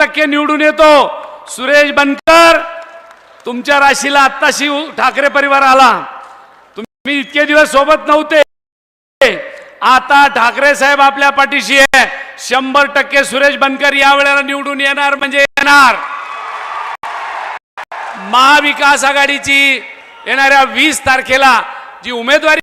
टक्के निवडून येतो. सुरेश बनकर तुमच्या राशीला आत्ताशी ठाकरे परिवार आला. तुम्ही इतके दिवस सोबत नव्हते. आता ठाकरे साहेब आपल्या पाठीशी आहे. शंभर टक्के सुरेश बनकर या वेळेला निवडून येणार म्हणजे येणार. महाविकास आघाडीची येणाऱ्या वीस तारखेला जी उमेदवारी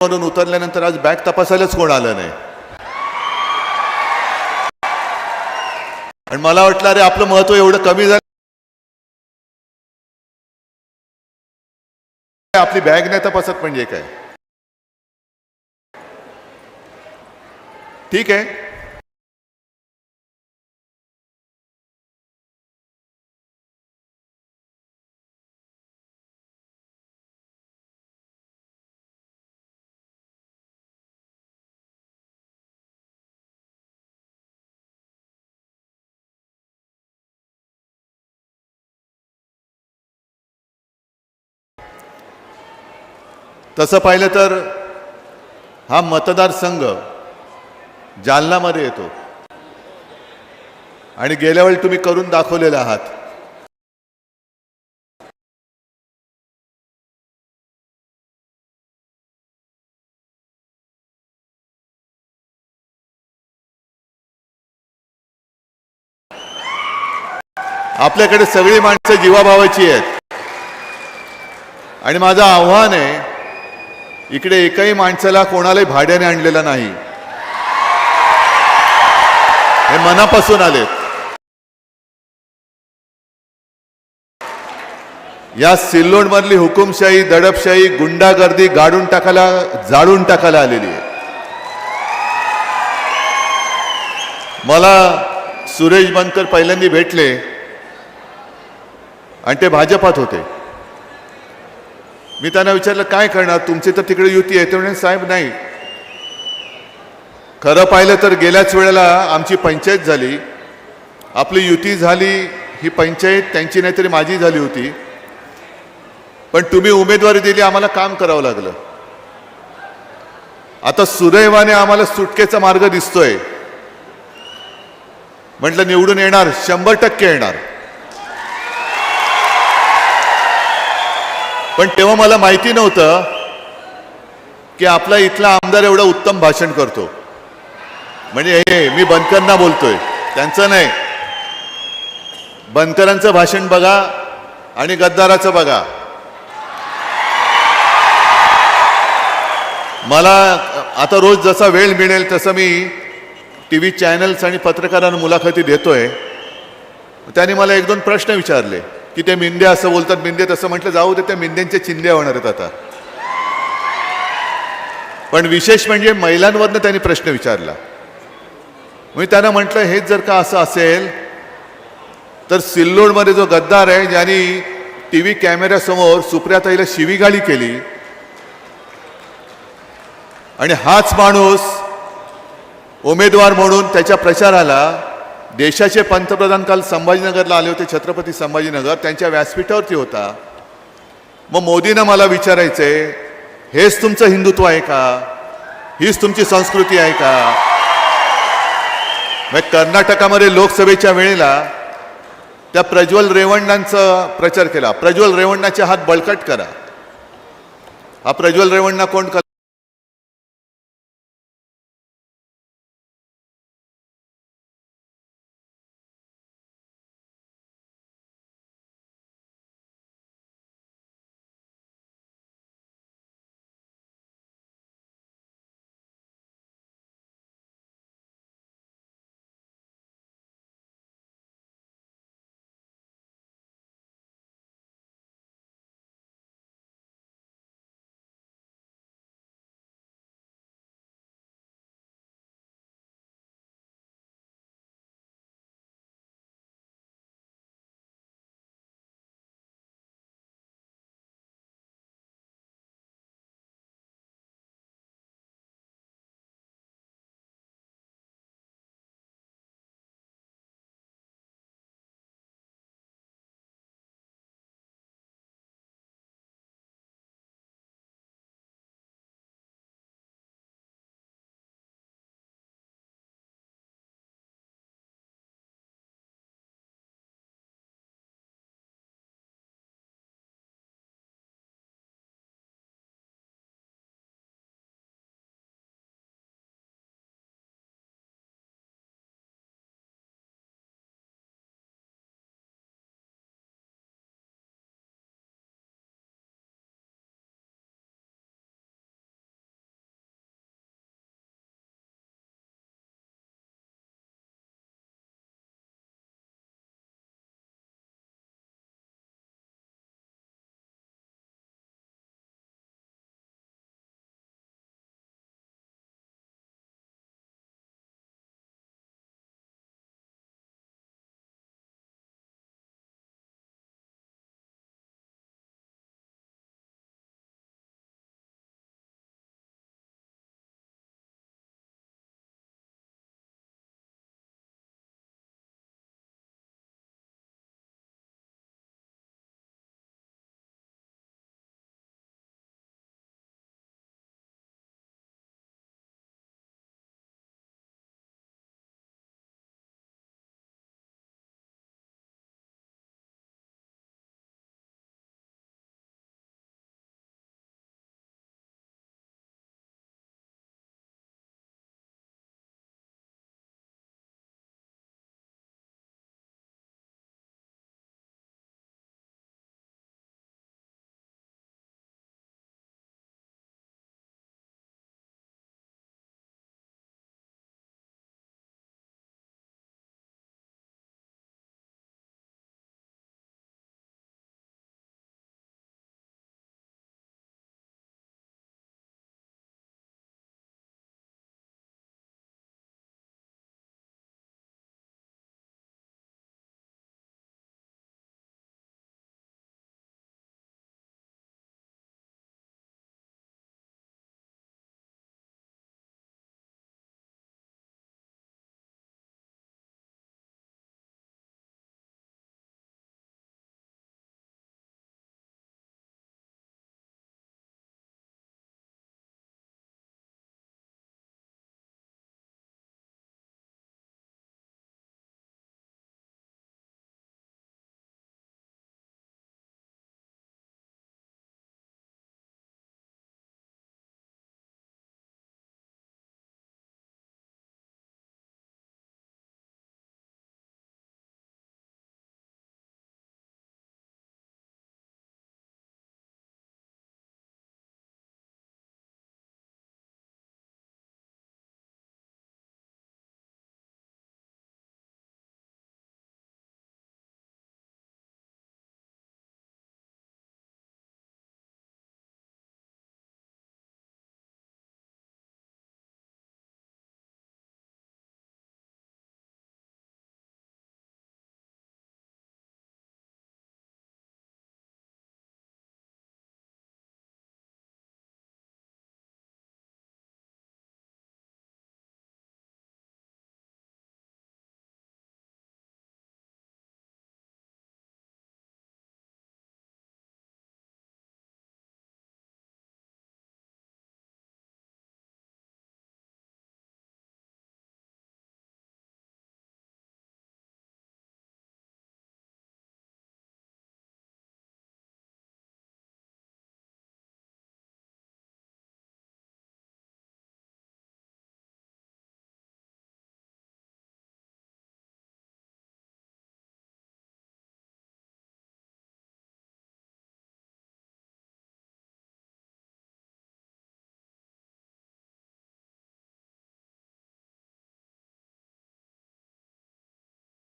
म्हणून उतरल्यानंतर आज बॅग तपासायलाच कोण आलं नाही. आणि मला वाटलं अरे आपलं महत्त्व एवढं कमी झालं. आपली बॅग नाही तपासत म्हणजे काय? ठीक आहे. तसं पाहिलं तर हा मतदारसंघ जालनामध्ये येतो. आणि गेल्या वेळी तुम्ही करून दाखवलेले आहात. आपल्याकडे सगळी माणसं जीवाभावाची आहेत. आणि माझं आव्हान आहे इकडे एकही माणसाला कोणालाही भाड्याने आणलेला नाही. हे मनापासून आलेत. या सिल्लोड मधली हुकुमशाही दडपशाही गुंडागर्दी गाडून टाकायला जाळून टाकायला आलेली आहे. मला सुरेश बनकर पहिल्यांदा भेटले आणि ते भाजपात होते. मी त्यांना विचारलं काय करणार? तुमची तर तिकडे युती आहे. ते म्हणे साहेब नाही. खरं पाहिलं तर गेल्याच वेळेला आमची पंचायत झाली. आपली युती झाली ही पंचायत त्यांची नाहीतरी माझी झाली होती. पण तुम्ही उमेदवारी दिली आम्हाला काम करावं लागलं. आता सुदैवाने आम्हाला सुटकेचा मार्ग दिसतोय. म्हटलं निवडून येणार शंभर टक्के येणार. पण तेव्हा मला माहिती नव्हतं की आपला इथला आमदार एवढं उत्तम भाषण करतो. म्हणजे हे मी बनकरांना बोलतोय. त्यांचं नाही. बनकरांचं भाषण बघा आणि गद्दाराचं बघा. मला आता रोज जसा वेळ मिळेल तसं मी टी व्ही चॅनल्स आणि पत्रकारांना मुलाखती देतोय. त्याने मला एक दोन प्रश्न विचारले. की ते मेंदे असं बोलतात मिंदे तसं म्हटलं जाऊ दे त्या मिंद्यांच्या चिंध्या होणार आहेत आता. पण विशेष म्हणजे महिलांवरनं त्यांनी प्रश्न विचारला. मी त्यांना म्हटलं हेच जर का असं असेल तर सिल्लोडमध्ये जो गद्दार आहे ज्यांनी टी व्ही कॅमेऱ्यासमोर सुप्रियाताईला शिवीगाळी केली आणि हाच माणूस उमेदवार म्हणून त्याच्या प्रचाराला देशाचे पंतप्रधान काल संभाजीनगरला आले होते छत्रपती संभाजीनगर. त्यांच्या व्यासपीठावरती होता. मग मोदींना मला विचारायचंय हेच तुमचं हिंदुत्व आहे का? हीच तुमची संस्कृती आहे का? मग कर्नाटकामध्ये लोकसभेच्या वेळेला त्या प्रज्वल रेवण्णांचा प्रचार केला. प्रज्वल रेवण्णाचे हात बळकट करा. हा प्रज्वल रेवण्णा कोण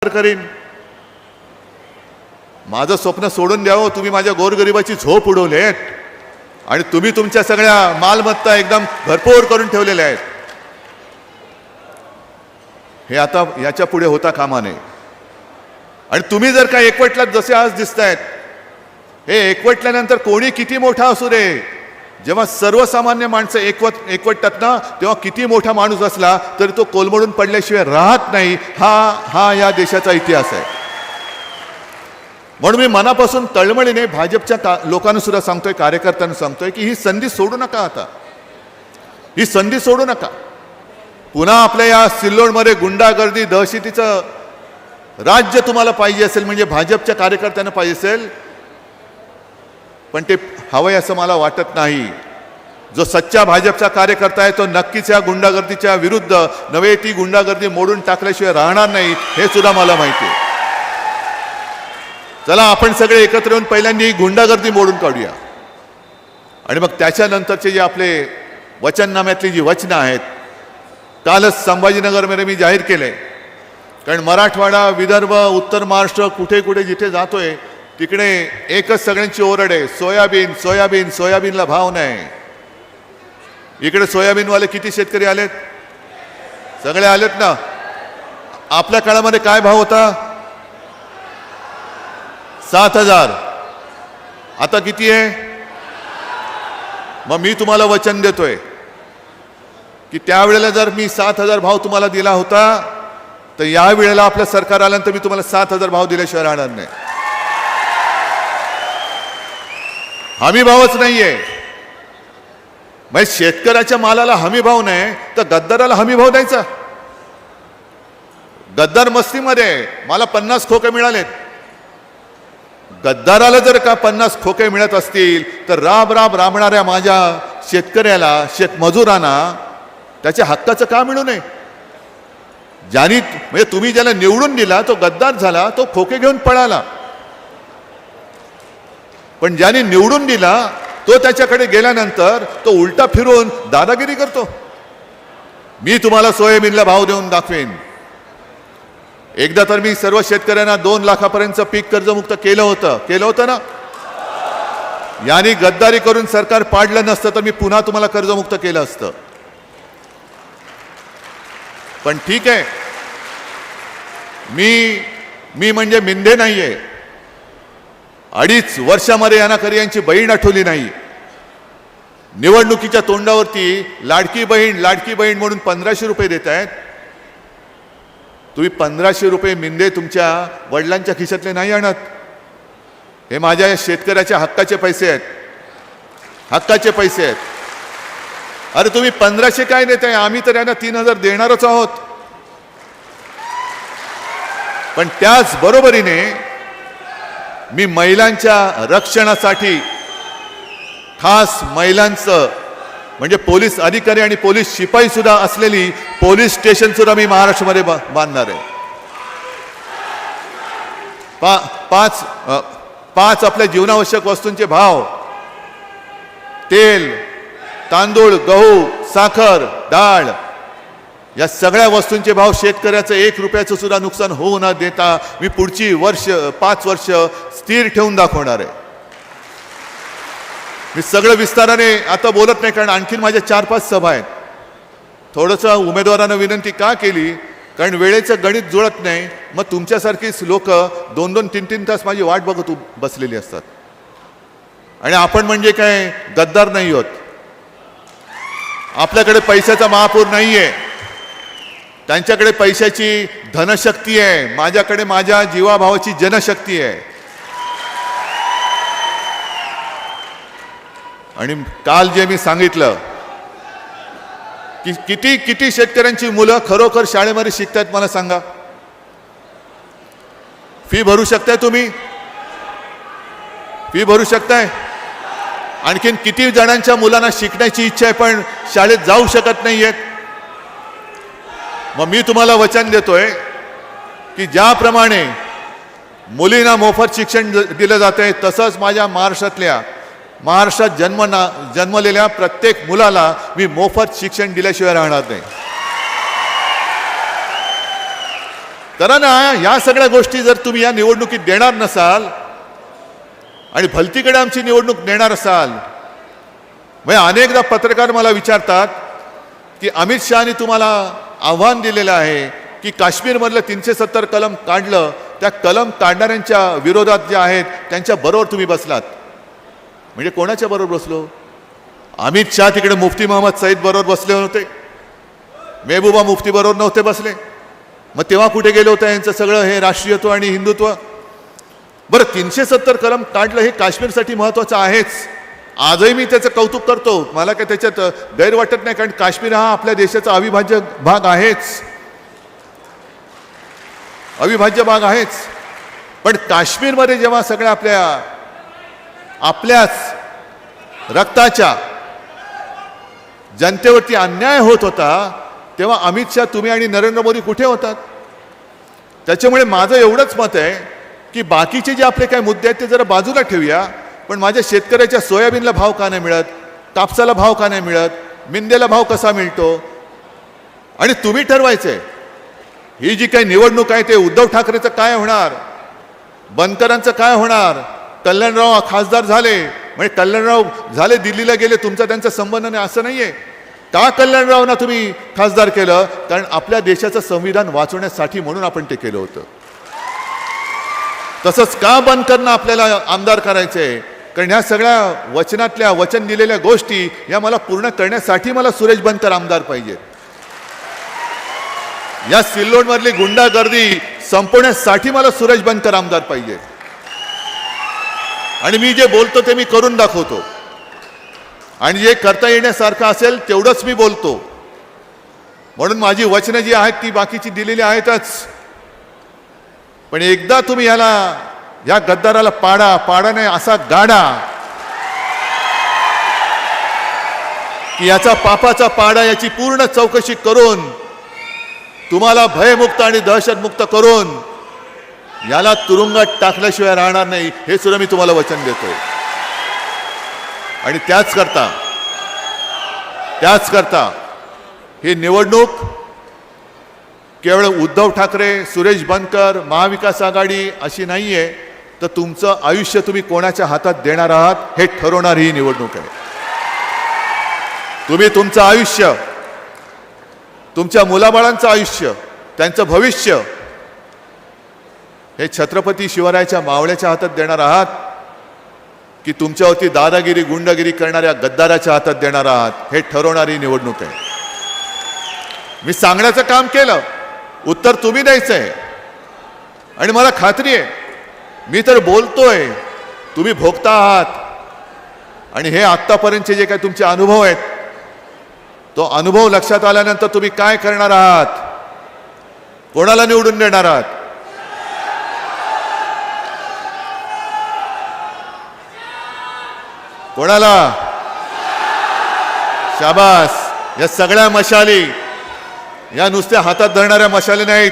करीन. माझं स्वप्न सोडून द्यावं तुम्ही माझ्या गोरगरिबाची झोप उडवलेत आणि तुम्ही तुमच्या सगळ्या मालमत्ता एकदम भरपूर करून ठेवलेल्या आहेत. हे आता याच्यापुढे होता कामा नये. आणि तुम्ही जर का एकवटलात जसे आज दिसत आहेत हे एकवटल्यानंतर कोणी किती मोठा असू दे? जेव्हा सर्वसामान्य माणसं एकवट एकवटतात ना तेव्हा किती मोठा माणूस असला तरी तो कोलमडून पडल्याशिवाय राहत नाही. हा हा या देशाचा इतिहास आहे. म्हणून मी मनापासून तळमळीने भाजपच्या का लोकांना सुद्धा सांगतोय कार्यकर्त्यांना सांगतोय की ही संधी सोडू नका आता. ही संधी सोडू नका. पुन्हा आपल्या या सिल्लोडमध्ये गुंडागर्दी दहशतीचं राज्य तुम्हाला पाहिजे असेल म्हणजे भाजपच्या कार्यकर्त्यांना पाहिजे असेल पण ते हवंय असं मला वाटत नाही. जो सच्चा भाजपचा कार्यकर्ता आहे तो नक्कीच या गुंडागर्दीच्या विरुद्ध नव्हे ती गुंडागर्दी मोडून टाकल्याशिवाय राहणार नाही हे सुद्धा मला माहिती आहे. चला आपण सगळे एकत्र येऊन पहिल्यांदा ही गुंडागर्दी मोडून काढूया. आणि मग त्याच्यानंतरचे जे आपले वचननाम्यातली जी वचनं आहेत कालच संभाजीनगरमध्ये मी जाहीर केले कारण मराठवाडा विदर्भ उत्तर महाराष्ट्र कुठे कुठे जिथे जातोय तिकडे एकच सगळ्यांची ओरड आहे सोयाबीन सोयाबीन सोयाबीनला भाव नाही. इकडे सोयाबीनवाले किती शेतकरी आलेत? सगळे आलेत ना? आपल्या काळामध्ये काय भाव होता? सात हजार. आता किती आहे? मग मी तुम्हाला वचन देतोय की त्यावेळेला जर मी सात हजार भाव तुम्हाला दिला होता तर या वेळेला आपलं सरकार आल्यानंतर मी तुम्हाला सात हजार भाव दिल्याशिवाय राहणार नाही. हमीभावच नाहीये. म्हणजे शेतकऱ्याच्या मालाला हमीभाव नाही तर गद्दाराला हमीभाव द्यायचा. गद्दार मस्तीमध्ये आहे. मला पन्नास खोके मिळालेत. गद्दाराला जर का पन्नास खोके मिळत असतील तर राब राब राबणाऱ्या माझ्या शेतकऱ्याला शेतमजुरांना त्याच्या हक्काचं का मिळू नये? ज्यांनी म्हणजे तुम्ही ज्याला निवडून दिला तो गद्दार झाला तो खोके घेऊन पळाला. पण ज्याने निवडून दिला तो त्याच्याकडे गेल्यानंतर तो उलटा फिरून दादागिरी करतो. मी तुम्हाला सोयाबीनला भाव देऊन दाखवेन. एकदा तर मी सर्व शेतकऱ्यांना दोन लाखापर्यंत पीक कर्जमुक्त केलं होतं. केलं होतं ना? यांनी गद्दारी करून सरकार पाडलं नसतं तर मी पुन्हा तुम्हाला कर्जमुक्त केलं असतं. पण ठीक आहे. मी मी म्हणजे मिंदे नाहीये. अडीच वर्षामध्ये यांना कधी यांची बहीण आठवली नाही. निवडणुकीच्या तोंडावरती लाडकी बहीण लाडकी बहीण म्हणून पंधराशे रुपये देत आहेत. तुम्ही पंधराशे रुपये मिंदे तुमच्या वडिलांच्या खिशातले नाही आणत. हे माझ्या या शेतकऱ्याच्या हक्काचे पैसे आहेत. हक्काचे पैसे आहेत. अरे तुम्ही पंधराशे काय देत आहे आम्ही तर यांना तीन हजार देणारच आहोत. पण त्याच बरोबरीने मी महिलांच्या रक्षणासाठी खास महिलांचं म्हणजे पोलीस अधिकारी आणि पोलीस शिपाई सुद्धा असलेली पोलीस स्टेशन सुद्धा मी महाराष्ट्रामध्ये बांधणार आहे. पा पाच पाच आपल्या जीवनावश्यक वस्तूंचे भाव. तेल तांदूळ गहू साखर डाळ. या सगळ्या वस्तूंचे भाव शेतकऱ्याचं एक रुपयाचं सुद्धा नुकसान होऊ न देता मी पुढची वर्ष पाच वर्ष स्थिर ठेवून दाखवणार आहे. मी सगळं विस्ताराने आता बोलत नाही कारण आणखीन माझ्या चार पाच सभा आहेत. थोडंसं उमेदवारांना विनंती का केली? कारण वेळेचं गणित जुळत नाही. मग तुमच्यासारखीच लोक दोन दोन तीन तीन तास माझी वाट बघत बसलेली असतात. आणि आपण म्हणजे काय? गद्दार नाही होत. आपल्याकडे पैशाचा महापूर नाही आहे त्यांच्याकडे पैशाची धनशक्ती आहे. माझ्याकडे माझ्या जीवाभावाची जनशक्ती आहे. आणि काल जे मी सांगितलं की किती किती शेतकऱ्यांची मुलं खरोखर शाळेमध्ये शिकतायत मला सांगा. फी भरू शकताय तुम्ही? फी भरू शकताय? आणखीन किती जणांच्या मुलांना शिकण्याची इच्छा आहे पण शाळेत जाऊ शकत नाहीयेत? मग मी तुम्हाला वचन देतोय की ज्याप्रमाणे मुलींना मोफत शिक्षण दिलं जातंय तसंच माझ्या महाराष्ट्रातल्या महाराष्ट्रात जन्म ना जन्मलेल्या प्रत्येक मुलाला मी मोफत शिक्षण दिल्याशिवाय राहणार नाही. तर ना या सगळ्या गोष्टी जर तुम्ही या निवडणुकीत देणार नसाल आणि भलतीकडे आमची निवडणूक देणार असाल म्हणजे अनेकदा पत्रकार मला विचारतात की अमित शहानी तुम्हाला आव्हान दिलेलं आहे की काश्मीरमधलं तीनशे सत्तर कलम काढलं त्या कलम काढणाऱ्यांच्या विरोधात जे आहेत त्यांच्या बरोबर तुम्ही बसलात. म्हणजे कोणाच्या बरोबर बसलो? अमित शाह तिकडे मुफ्ती मोहम्मद सईद बरोबर बसले होते. मेहबूबा मुफ्ती बरोबर नव्हते बसले. मग तेव्हा कुठे गेलं होतं यांचं सगळं हे राष्ट्रीयत्व आणि हिंदुत्व? बरं तीनशे सत्तर कलम काढलं हे काश्मीरसाठी महत्त्वाचं आहेच. आजही मी त्याचं कौतुक करतो. मला काय त्याच्यात गैर वाटत नाही कारण काश्मीर हा आपल्या देशाचा अविभाज्य भाग आहेच. अविभाज्य भाग आहेच. पण काश्मीरमध्ये जेव्हा सगळ्या आपल्या आपल्याच रक्ताच्या जनतेवरती अन्याय होत होता तेव्हा अमित शहा तुम्ही आणि नरेंद्र मोदी कुठे होतात? त्याच्यामुळे माझं एवढंच मत आहे की बाकीचे जे आपले काही मुद्दे आहेत ते जरा बाजूला ठेवूया. पण माझ्या शेतकऱ्याच्या सोयाबीनला भाव का नाही मिळत? कापसाला भाव का नाही मिळत? मिंदेला भाव कसा मिळतो? आणि तुम्ही ठरवायचे ही जी काही निवडणूक आहे ते उद्धव ठाकरेचं काय होणार? बनकरांचं काय होणार? कल्याणराव खासदार झाले. म्हणजे कल्याणराव झाले दिल्लीला गेले तुमचा त्यांचा संबंध नाही असं नाहीये. का कल्याणरावना तुम्ही खासदार केलं? कारण आपल्या देशाचं संविधान वाचवण्यासाठी म्हणून आपण ते केलं होतं. तसंच का बनकरना आपल्याला आमदार करायचंय? कारण ह्या सगळ्या वचनातल्या वचन दिलेल्या गोष्टी या मला पूर्ण करण्यासाठी मला सुरेश बनकर आमदार पाहिजेत. या सिल्लोडमधली गुंडागर्दी संपवण्यासाठी मला सुरेश बनकर आमदार पाहिजे आणि मी जे बोलतो ते मी करून दाखवतो. आणि जे करता येण्यासारखं असेल तेवढंच मी बोलतो. म्हणून माझी वचनं जी आहेत ती बाकीची दिलेली आहेतच. पण एकदा तुम्ही याला या गद्दाराला पाडा पाडा नाही असा गाडा. की याचा पापाचा पाडा याची पूर्ण चौकशी करून तुम्हाला भयमुक्त आणि दहशतमुक्त करून याला तुरुंगात टाकल्याशिवाय राहणार नाही हे सुद्धा मी तुम्हाला वचन देतो आणि त्याच करता त्याच करता ही निवडणूक केवळ उद्धव ठाकरे सुरेश बनकर महाविकास आघाडी अशी नाही आहे तर तुमचं आयुष्य तुम्ही कोणाच्या हातात देणार आहात हे ठरवणारी ही निवडणूक आहे. तुम्ही तुमचं आयुष्य तुमच्या मुलाबाळांचं आयुष्य त्यांचं भविष्य हे छत्रपती शिवरायाच्या मावळ्याच्या हातात देणार आहात की तुमच्यावरती दादागिरी गुंडगिरी करणाऱ्या गद्दाराच्या हातात देणार आहात हे ठरवणारी निवडणूक आहे. मी सांगण्याचं काम केलं उत्तर तुम्ही द्यायचं आहे. आणि मला खात्री आहे मी तर बोलतोय तुम्ही भोगता आहात. आणि हे आत्तापर्यंतचे जे काही तुमचे अनुभव आहेत तो अनुभव लक्षात आल्यानंतर तुम्ही काय करणार आहात? कोणाला निवडून देणार आहात? कोणाला? शाबास. या सगळ्या मशाली या नुसत्या हातात धरणाऱ्या मशाली नाहीत.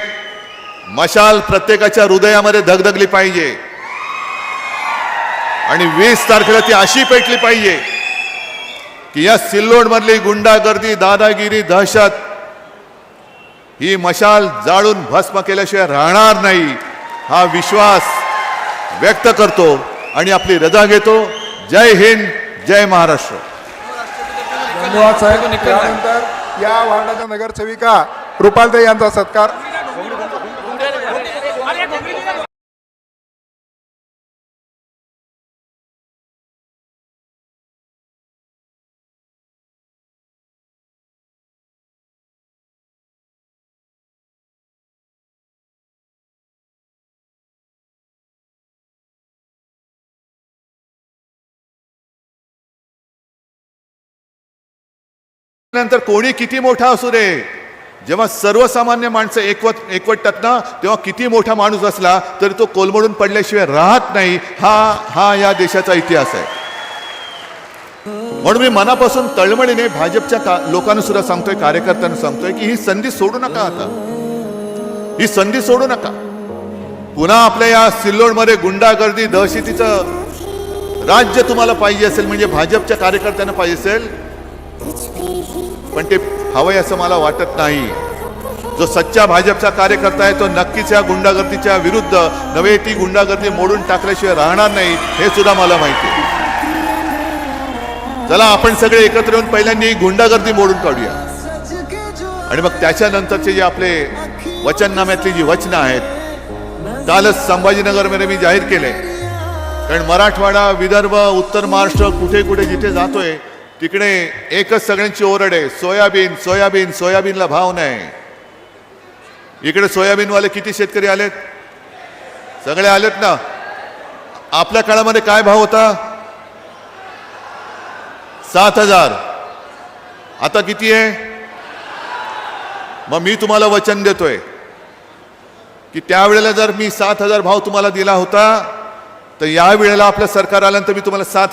मशाल प्रत्येकाच्या हृदयामध्ये धगधगली पाहिजे. आणि वीस तारखेला ती अशी पेटली पाहिजे की या सिल्लोडमधली गुंडागर्दी दादागिरी दहशत ही मशाल जाळून भस्म केल्याशिवाय राहणार नाही हा विश्वास व्यक्त करतो आणि आपली रजा घेतो. जय हिंद जय महाराष्ट्र. या वार्डाच्या नगरसेविका रुपालताई यांचा सत्कार. नंतर कोणी किती मोठा असू दे. जेव्हा सर्वसामान्य माणसं एकवट एकवटतात ना तेव्हा किती मोठा माणूस असला तरी तो कोलमडून पडल्याशिवाय राहत नाही. हा हा या देशाचा इतिहास आहे. म्हणून मी मनापासून तळमळीने भाजपच्या का लोकांना सुद्धा सांगतोय कार्यकर्त्यांना सांगतोय की ही संधी सोडू नका आता. ही संधी सोडू नका. पुन्हा आपल्या या सिल्लोडमध्ये गुंडागर्दी दहशतीचं राज्य तुम्हाला पाहिजे असेल म्हणजे भाजपच्या कार्यकर्त्यांना पाहिजे असेल पण ते हवंय असं मला वाटत नाही. जो सच्चा भाजपचा कार्यकर्ता आहे तो नक्कीच या गुंडागर्दीच्या विरुद्ध नव्हे ती गुंडागर्दी मोडून टाकल्याशिवाय राहणार नाही हे सुद्धा मला माहिती आहे. चला आपण सगळे एकत्र येऊन पहिल्यांदा गुंडागर्दी मोडून काढूया. आणि मग त्याच्यानंतरचे जे आपले वचननाम्यातली जी वचनं आहेत कालच संभाजीनगरमध्ये मी जाहीर केले कारण मराठवाडा विदर्भ उत्तर महाराष्ट्र कुठे कुठे जिथे जातोय तिकडे एकच सगळ्यांची ओरड आहे सोयाबीन सोयाबीन सोयाबीनला भाव नाही. इकडे सोयाबीनवाले किती शेतकरी आलेत? सगळे आलेत ना? आपल्या काळामध्ये काय भाव होता? सात हजार. आता किती आहे? मग मी तुम्हाला वचन देतोय की त्यावेळेला जर मी सात हजार भाव तुम्हाला दिला होता तर या वेळेला आपल्या सरकार आल्यानंतर मी तुम्हाला सात